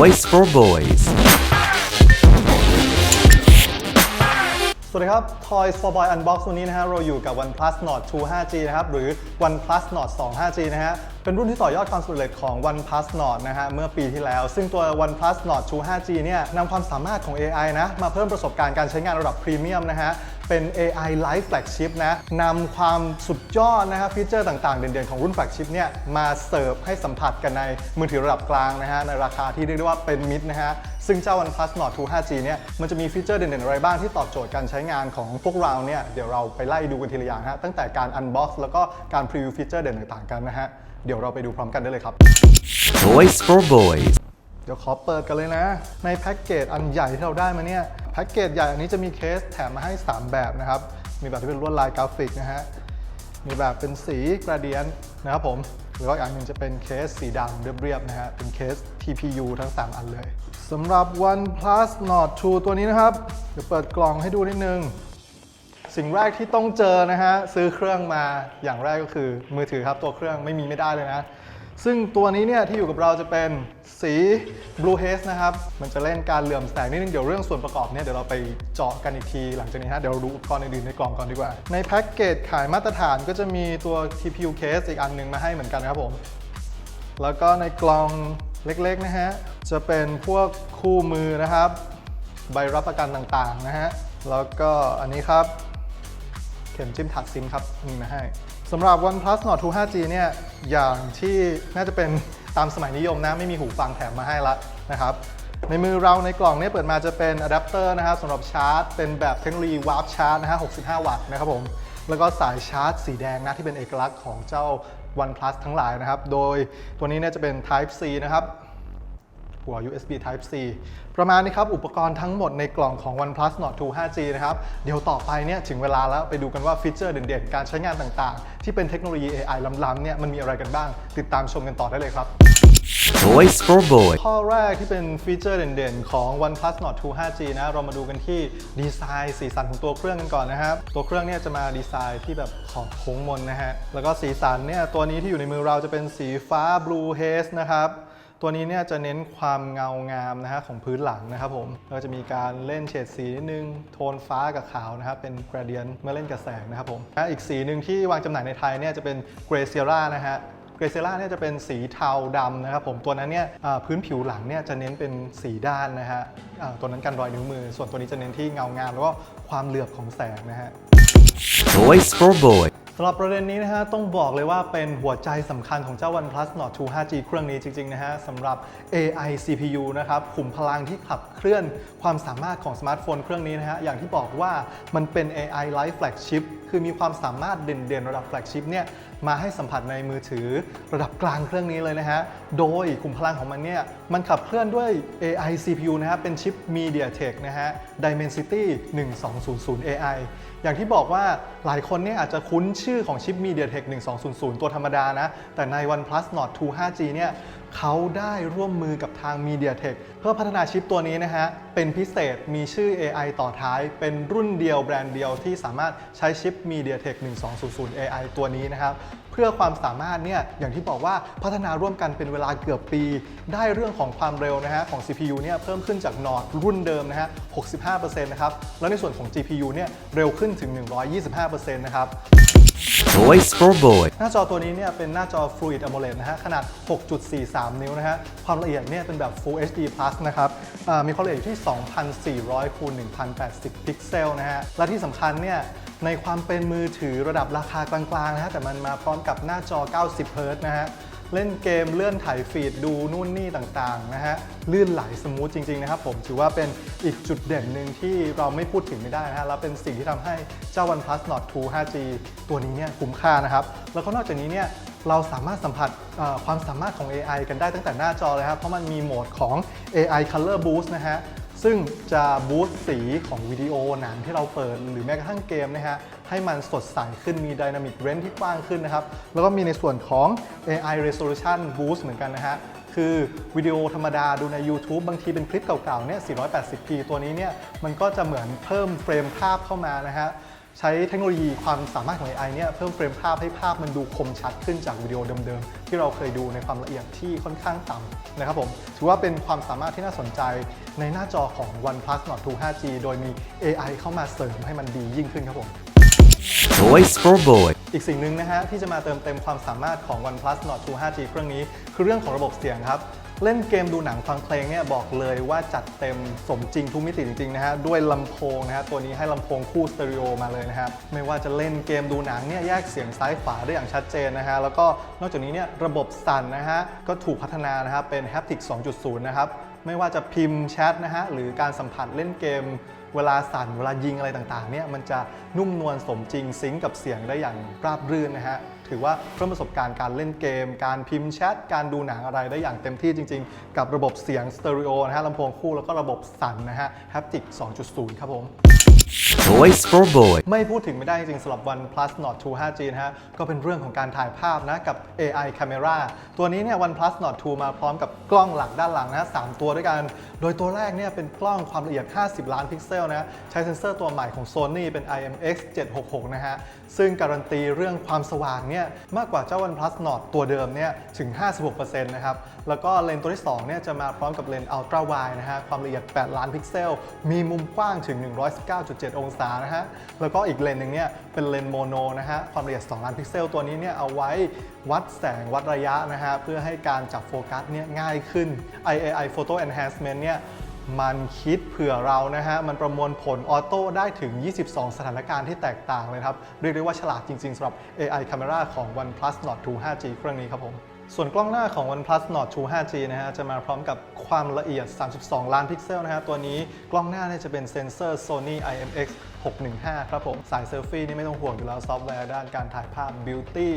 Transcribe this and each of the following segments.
Voice for Boys สวัสดีครับ Toys for Boy Unbox วันนี้นะฮะ เราอยู่กับ OnePlus Nord 2 5G นะครับ หรือ OnePlus Nord 2 5G นะฮะเป็นรุ่นที่ต่อยอดความสำเร็จของ OnePlus Nord นะฮะเมื่อปีที่แล้ว ซึ่งตัว OnePlus Nord 2 5G เนี่ยนำความสามารถของ AI นะมาเพิ่มประสบการณ์การใช้งานระดับพรีเมียมนะฮะเป็น AI Live Flagship นะนำความสุดยอดนะฮะฟีเจอร์ต่างๆ เด่นๆ ของรุ่น Flagship เนี่ยมาเสิร์ฟให้สัมผัสกันในมือถือระดับกลางนะฮะในราคาที่เรียกได้ว่าเป็นมิตรนะฮะซึ่งเจ้า OnePlus Nord 2 5G เนี่ยมันจะมีฟีเจอร์เด่นๆ อะไรบ้างที่ตอบโจทย์การใช้งานของพวกเราเนี่ยเดี๋ยวเราไปไล่ดูกันทีละอย่างฮะตั้งแต่การ Unbox แล้วก็การพรีวิวฟีเจอร์เด่นต่างๆกันนะฮะ เดี๋ยวเราไปดูพร้อมกันได้เลยครับ Toys for Boys เดี๋ยวขอเปิดกันเลยนะ ในแพ็กเกจอันใหญ่ที่เราได้มาเนี่ยแพ็กเกจใหญ่อันนี้จะมีเคสแถมมาให้ 3 แบบนะครับ มีแบบที่เป็นลวดลายกราฟิกนะฮะมีแบบเป็นสีกราเดียนนะครับผมแล้วก็อีกอันหนึ่งจะเป็นเคสสีดำเรียบๆนะฮะเป็นเคส TPU ทั้ง 3 อันเลยสำหรับ OnePlus Nord 2 ตัวนี้นะครับ เดี๋ยวเปิดกล่องให้ดูนิดนึง สิ่งแรกที่ต้องเจอนะฮะซื้อเครื่องมาอย่างแรกก็คือมือถือครับตัวเครื่องไม่มีไม่ได้เลยนะ ซึ่งตัวนี้เนี่ยที่อยู่กับเราจะเป็นสี Blue Haze นะครับ มันจะเล่นการเหลื่อมแสงนิดนึงเดี๋ยวเรื่องส่วนประกอบเนี่ยเดี๋ยวเราไปเจาะกันอีกที หลังจากนี้ฮะเดี๋ยวราดูอุปกรณ์อื่นๆในกล่องก่อนดีกว่า ในแพ็กเกจขายมาตรฐานก็จะมีตัว TPU case อีกอันหนึงมาให้เหมือนกันครับผมแล้วก็ในกล่องเล็กๆนะฮะจะเป็นพวกคู่มือนะครับ ใบรับประกันต่างๆนะฮะแล้วก็อันนี้ครับ ข็มจิ้มถักซิมครับมีมาให้สำหรับ OnePlus Nord 2 5G เนี่ยอย่างที่น่าจะเป็นตามสมัยนิยมนะไม่มีหูฟังแถมมาให้ละนะครับในมือเราในกล่องเนี่ยเปิดมาจะเป็นอะแดปเตอร์นะครับสำหรับชาร์จ เป็นแบบเทคโนโลยี Warp Charge นะฮะ 65 วัตต์นะครับผม แล้วก็สายชาร์จสีแดงนะที่เป็นเอกลักษณ์ของเจ้า OnePlus ทั้งหลายนะครับ โดยตัวนี้เนี่ยจะเป็น Type C นะครับ หัว USB Type C ประมาณนี้ครับ อุปกรณ์ทั้งหมดในกล่องของ OnePlus Nord 2 5G นะครับ เดี๋ยวต่อไปเนี่ยถึงเวลาแล้วไปดูกันว่าฟีเจอร์เด่นๆ การใช้งานต่างๆ ที่เป็นเทคโนโลยี AI ล้ำๆเนี่ยมันมีอะไรกันบ้าง ติดตามชมกันต่อได้เลยครับ Toys for Boys ข้อแรกที่เป็นฟีเจอร์เด่นๆ ของ OnePlus Nord 2 5G นะ เรามาดูกันที่ดีไซน์สีสันของตัวเครื่องกันก่อนนะครับ ตัวเครื่องเนี่ยจะมาดีไซน์ที่แบบขอบโค้งมนนะฮะ แล้วก็สีสันเนี่ยตัวนี้ที่อยู่ในมือเราจะเป็นสีฟ้า Blue Haze นะครับ ตัวนี้เนี่ยจะเน้นความเงางามนะฮะของพื้นหลังนะครับผมแล้วก็จะมีการเล่นเฉดสีนิดนึง โทนฟ้ากับขาวนะครับเป็น gradient เมื่อเล่นกับแสงนะครับผมอีกสีหนึ่งที่วางจำหน่ายในไทยเนี่ยจะเป็น Grey Sierra นะฮะเกรเซล่าเนี่ยจะเป็นสีเทาดำนะครับผมตัวนั้นเนี่ยพื้นผิวหลังเนี่ยจะเน้นเป็นสีด้านนะฮะตัวนั้นกันรอยนิ้วมือ ส่วนตัวนี้จะเน้นที่เงางามแล้วก็ความเหลือบของแสงนะฮะ Toys for Boy สำหรับประเด็นนี้นะฮะต้องบอกเลยว่าเป็นหัวใจสำคัญของเจ้า OnePlus Nord 2 5G เครื่องนี้จริงๆนะฮะสำหรับ AI CPU นะครับขุมพลังที่ขับเคลื่อนความสามารถของสมาร์ทโฟนเครื่องนี้นะฮะอย่างที่บอกว่ามันเป็น AI Live Flagship คือมีความสามารถเด่นๆ ระดับ Flagship เนี่ย มาให้สัมผัสในมือถือระดับกลางเครื่องนี้เลยนะฮะ โดยขุมพลังของมันเนี่ย มันขับเคลื่อนด้วย AI CPU นะฮะ เป็นชิป MediaTek นะฮะ Dimensity 1200 AI อย่างที่บอกว่าหลายคนเนี่ยอาจจะคุ้นชื่อของชิป MediaTek 1200 ตัวธรรมดานะ แต่ใน OnePlus Nord 2 5G เนี่ย เขาได้ร่วมมือกับทาง MediaTek เพื่อพัฒนาชิปตัวนี้นะฮะ เป็นพิเศษมีชื่อ AI ต่อท้าย เป็นรุ่นเดียวแบรนด์เดียวที่สามารถใช้ชิป MediaTek 1200 AI ตัวนี้นะครับ เพื่อความสามารถเนี่ยอย่างที่บอกว่าพัฒนาร่วมกันเป็นเวลาเกือบปี ได้เรื่องของความเร็วนะฮะของ CPU เนี่ยเพิ่มขึ้นจาก Nord รุ่นเดิมนะฮะ 65%นะครับ แล้วในส่วนของ GPU เนี่ยเร็วขึ้นถึง 125%นะครับ Voice for Boy หน้าจอตัวนี้เนี่ยเป็นหน้าจอ Fluid AMOLED นะฮะ ขนาด 6.43 นิ้วนะฮะ ความละเอียดเนี่ยเป็นแบบ Full HD Plus นะครับมีความละเอียดอยู่ที่ 2,400คูณ1,080 พิกเซลนะฮะ และที่สำคัญเนี่ยในความเป็นมือถือระดับราคากลางๆนะฮะ แต่มันมาพร้อมกับหน้าจอ 90 เฮิรต์นะฮะ เล่นเกมเลื่อนถ่ายฟีดดูนู่นนี่ต่างๆนะฮะลื่นไหลสมูทจริง ๆ นะครับผมถือว่าเป็นอีกจุดเด่นหนึ่งที่เราไม่พูดถึงไม่ได้นะฮะแล้วเป็นสิ่งที่ทำให้เจ้า OnePlus Nord 2 5G ตัวนี้เนี่ยคุ้มค่านะครับ แล้วก็นอกจากนี้เนี่ยเราสามารถสัมผัสความสามารถของ AI กันได้ตั้งแต่หน้าจอเลยครับเพราะมันมีโหมดของ AI Color Boost นะฮะ ซึ่งจะบูสต์สีของวิดีโอหนังที่เราเปิดหรือแม้กระทั่งเกมนะฮะให้มันสดใสขึ้นมี Dynamic Range ที่กว้างขึ้นนะครับ แล้วก็มีในส่วนของ AI Resolution Boost เหมือนกันนะฮะคือวิดีโอธรรมดาดูใน YouTube บางทีเป็นคลิปเก่าๆเนี่ย 480p ตัวนี้เนี่ยมันก็จะเหมือนเพิ่มเฟรมภาพเข้ามานะฮะ ใช้เทคโนโลยีความสามารถของ AI เนี่ยเพิ่มเฟรมภาพให้ภาพมันดูคมชัดขึ้นจากวิดีโอเดิมๆ ที่เราเคยดูในความละเอียดที่ค่อนข้างต่ำนะครับผมถือว่าเป็นความสามารถที่น่าสนใจในหน้าจอของ OnePlus Nord 2 5G โดยมี AI เข้ามาเสริมให้มันดียิ่งขึ้นครับผม Toys for Boys. อีกสิ่งหนึ่งนะฮะที่จะมาเติมเต็มความสามารถของ OnePlus Nord 2 5G เครื่องนี้ คือเรื่องของระบบเสียงครับ เล่นเกมดูหนังฟังเพลงเนี่ยบอกเลยว่าจัดเต็มสมจริงทุกมิติจริงๆนะฮะด้วยลำโพงนะฮะตัวนี้ให้ลำโพงคู่สเตอริโอมาเลยนะครับไม่ว่าจะเล่นเกมดูหนังเนี่ยแยกเสียงซ้ายขวาได้อย่างชัดเจนนะฮะแล้วก็นอกจากนี้เนี่ยระบบสั่นนะฮะก็ถูกพัฒนานะฮะเป็น Haptic 2.0 นะครับไม่ว่าจะพิมพ์แชทนะฮะหรือการสัมผัสเล่นเกมเวลาสั่นเวลายิงอะไรต่างๆเนี่ยมันจะนุ่มนวลสมจริงซิงกับเสียงได้อย่างราบรื่นนะฮะ ถือว่าเพิ่มประสบการณ์การเล่นเกม การพิมพ์แชท การดูหนังอะไรได้อย่างเต็มที่จริง ๆ กับระบบเสียงสเตอริโอนะฮะลำโพงคู่แล้วก็ระบบสั่นนะฮะแฮปติก 2.0 ครับผม Toys for Boy ไม่พูดถึงไม่ได้จริงสำหรับ OnePlus Nord 2 5G นะฮะ ก็เป็นเรื่องของการถ่ายภาพนะกับ AI Camera ตัวนี้เนี่ย OnePlus Nord 2 มาพร้อมกับกล้องหลักด้านหลังนะสามตัวด้วยกัน โดยตัวแรกเนี่ยเป็นกล้องความละเอียด 50 ล้านพิกเซลนะใช้เซ็นเซอร์ตัวใหม่ของ Sony เป็น IMX 766 นะฮะ ซึ่งการันตีเรื่องความสว่างเนี่ยมากกว่าเจ้า OnePlus Nord ตัวเดิมเนี่ยถึง 56%นะครับ แล้วก็เลนส์ตัวที่2เนี่ยจะมาพร้อมกับเลนส์ Ultra Wide นะฮะความละเอียด 8 ล้านพิกเซล มีมุมกว้างถึง 119.7องศานะฮะ แล้วก็อีกเลนส์หนึ่งเนี่ยเป็นเลนส์โมโนนะฮะ ความละเอียด 2 ล้านพิกเซลตัวนี้เนี่ยเอาไว้วัดแสงวัดระยะนะฮะ เพื่อให้การจับโฟกัสเนี่ยง่ายขึ้น IAI Photo Enhancement เนี่ยมันคิดเผื่อเรานะฮะ มันประมวลผลออโต้ได้ถึง 22 สถานการณ์ที่แตกต่างเลยครับ เรียกได้ว่าฉลาดจริงๆสำหรับ AI Camera ของ OnePlus Nord 2 5G เครื่องนี้ครับผม ส่วนกล้องหน้าของ OnePlus Nord 2 5G นะฮะจะมาพร้อมกับความละเอียด 32 ล้านพิกเซลนะฮะตัวนี้กล้องหน้าเนี่ยจะเป็นเซ็นเซอร์ Sony IMX 615 ครับผม สายเซลฟี่นี่ไม่ต้องห่วงอยู่แล้วซอฟต์แวร์ด้านการถ่ายภาพ Beauty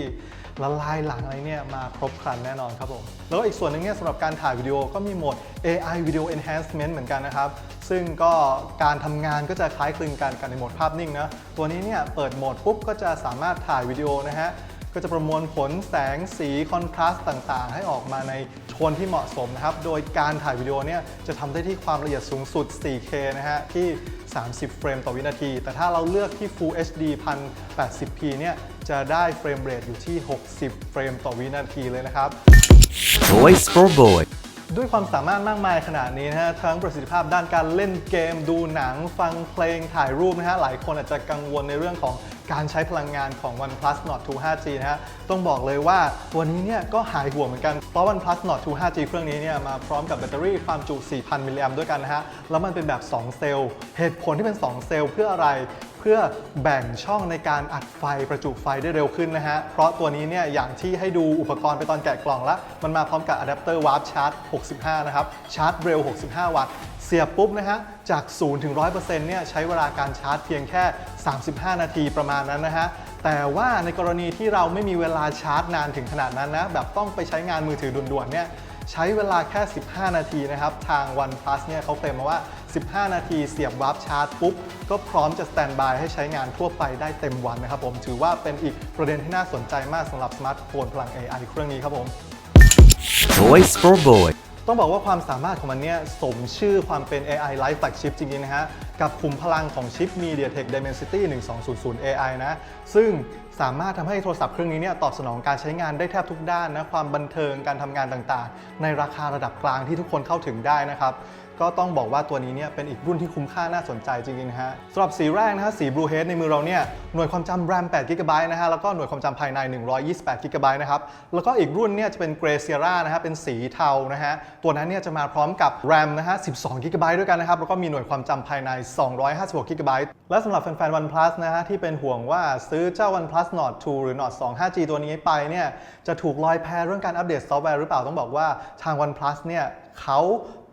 ละลายหลังอะไรเนี่ยมาครบครันแน่นอนครับผม แล้วอีกส่วนหนึ่งเนี่ยสำหรับการถ่ายวิดีโอก็มีโหมด AI Video Enhancement เหมือนกันนะครับ ซึ่งก็การทำงานก็จะคล้ายคลึงกันกับในโหมดภาพนิ่งนะตัวนี้เนี่ยเปิดโหมดปุ๊บก็จะสามารถถ่ายวิดีโอนะฮะ ก็จะประมวลผลแสงสีคอนทราสต์ต่างๆ ให้ออกมาในโทนที่เหมาะสมนะครับ โดยการถ่ายวิดีโอเนี่ยจะทำได้ที่ความละเอียดสูงสุด 4K นะฮะที่ 30 เฟรมต่อวินาที แต่ถ้าเราเลือกที่ Full HD 1080p เนี่ยจะได้เฟรมเรทอยู่ที่ 60 เฟรมต่อวินาทีเลยนะครับ Toys for Boys. ด้วยความสามารถมากมายขนาดนี้นะฮะทั้งประสิทธิภาพด้านการเล่นเกม ดูหนัง ฟังเพลงถ่ายรูปนะฮะหลายคนอาจจะกังวลในเรื่องของ การใช้พลังงานของ OnePlus Nord 2 5G นะฮะ ต้องบอกเลยว่าตัวนี้เนี่ยก็หายห่วงเหมือนกัน เพราะ OnePlus Nord 2 5G เครื่องนี้เนี่ยมาพร้อมกับแบตเตอรี่ความจุ 4,000 มิลลิแอมด้วยกันนะฮะ แล้วมันเป็นแบบ 2 เซลล์ เหตุผลที่เป็น 2 เซลล์เพื่ออะไร เพื่อแบ่งช่องในการอัดไฟประจุไฟได้เร็วขึ้นนะฮะ เพราะตัวนี้เนี่ยอย่างที่ให้ดูอุปกรณ์ไปตอนแกะกล่องล้วมันมาพร้อมกับอะแดปเตอร์วาร์ปชาร์จ 65 นะครับ ชาร์จเร็ว 65 วัตต์ สียบปุ๊บนะฮะ จาก 0 ถึง 100%เนี่ยใช้เวลาการชาร์จเพียงแค่ 35 นาทีประมาณนั้นนะฮะ แต่ว่าในกรณีที่เราไม่มีเวลาชาร์จนานถึงขนาดนั้นนะ แบบต้องไปใช้งานมือถือด่วนๆเนี่ยใช้เวลาแค่ 15 นาทีนะครับ ทาง OnePlus เนี่ยเขาเคลมมาว่า 15 นาทีเสียบวาร์ปชาร์จปุ๊บ ก็พร้อมจะสแตนบายให้ใช้งานทั่วไปได้เต็มวันนะครับผม ถือว่าเป็นอีกประเด็นที่น่าสนใจมากสำหรับสมาร์ทโฟนพลัง AI เครื่องนี้ครับผม Toys for Boy ต้องบอกว่าความสามารถของมันเนี่ยสมชื่อความเป็น AI Life Flagship จริงๆ นะฮะ กับขุมพลังของชิป MediaTek Dimensity 1200 AI นะ ซึ่งสามารถทำให้โทรศัพท์เครื่องนี้เนี่ยตอบสนองการใช้งานได้แทบทุกด้านนะ ความบันเทิงการทำงานต่างๆ ในราคาระดับกลางที่ทุกคนเข้าถึงได้นะครับ ก็ต้องบอกว่าตัวนี้เนี่ยเป็นอีกรุ่นที่คุ้มค่าน่าสนใจจริงๆนะฮะสำหรับสีแรกนะฮะสี Blue Head ในมือเราเนี่ยหน่วยความจำ RAM 8 GB นะฮะแล้วก็หน่วยความจำภายใน 128 GB นะครับแล้วก็อีกรุ่นเนี่ยจะเป็น Grey Sierra นะฮะเป็นสีเทานะฮะตัวนั้นเนี่ยจะมาพร้อมกับ RAM นะฮะ12 GB ด้วยกันนะครับแล้วก็มีหน่วยความจำภายใน 256 GB และสำหรับแฟนๆ OnePlus นะฮะที่เป็นห่วงว่าซื้อเจ้า OnePlus Nord 2 หรือ Nord 2 5G ตัวนี้ไปเนี่ยจะถูกลอยแพเรื่องการอัปเดตซอฟต์แวร์หรือเปล่าต้องบอกว่าทาง OnePlus เนี่ยเขา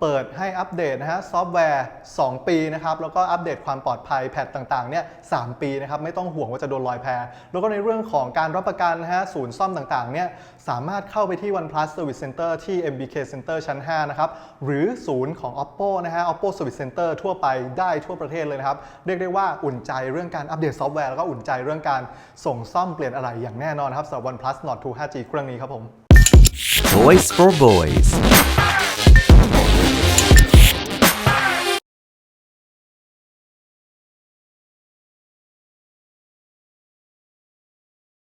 เปิดให้อัปเดตนะฮะซอฟต์แวร์ 2 ปีนะครับแล้วก็อัปเดตความปลอดภัยแพทต่างๆเนี่ย3ปีนะครับไม่ต้องห่วงว่าจะโดนลอยแพแล้วก็ในเรื่องของการรับประกันนะฮะศูนย์ซ่อมต่างๆเนี่ยสามารถเข้าไปที่ OnePlus Service Center ที่ MBK Center ชั้น 5 นะครับ หรือศูนย์ของ Oppo นะฮะ Oppo Service Center ทั่วไปได้ทั่วประเทศเลยนะครับ เรียกได้ว่าอุ่นใจเรื่องการอัปเดตซอฟต์แวร์ แล้วก็อุ่นใจเรื่องการส่งซ่อมเปลี่ยนอะไรอย่างแน่นอนครับสำหรับ OnePlus Nord 2 5G เครื่องนี้ครับผม Toys for Boys.